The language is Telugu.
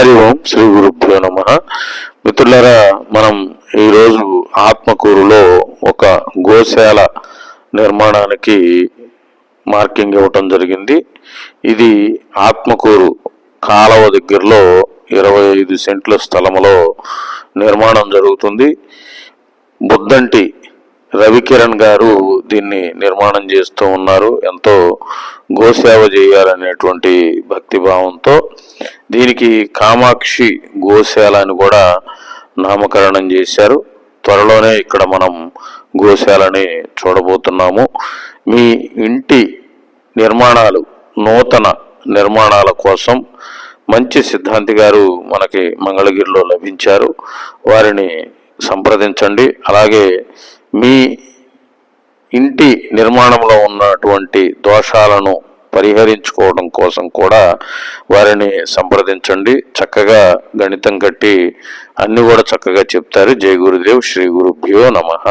హరి ఓం శ్రీ గురుభ్యో నమ. మిత్రులారా మనం ఈరోజు ఆత్మకూరులో ఒక గోశాల నిర్మాణానికి మార్కింగ్ ఇవ్వటం జరిగింది. ఇది ఆత్మకూరు కాలవ దగ్గరలో ఇరవై ఐదు సెంట్ల స్థలములో నిర్మాణం జరుగుతుంది. బుద్దంటి రవికిరణ్ గారు దీన్ని నిర్మాణం చేస్తూ ఉన్నారు. ఎంతో గోసేవ చేయాలనేటువంటి భక్తిభావంతో దీనికి కామాక్షి గోశాల అని కూడా నామకరణం చేశారు. త్వరలోనే ఇక్కడ మనం గోశాలని చూడబోతున్నాము. మీ ఇంటి నిర్మాణాలు నూతన నిర్మాణాల కోసం మంచి సిద్ధాంతి గారు మనకి మంగళగిరిలో లభించారు. వారిని సంప్రదించండి. అలాగే మీ ఇంటి నిర్మాణంలో ఉన్నటువంటి దోషాలను పరిహరించుకోవడం కోసం కూడా వారిని సంప్రదించండి. చక్కగా గణితం కట్టి అన్ని కూడా చక్కగా చెప్తారు. జై గురుదేవ్ శ్రీ గురుభ్యో నమః.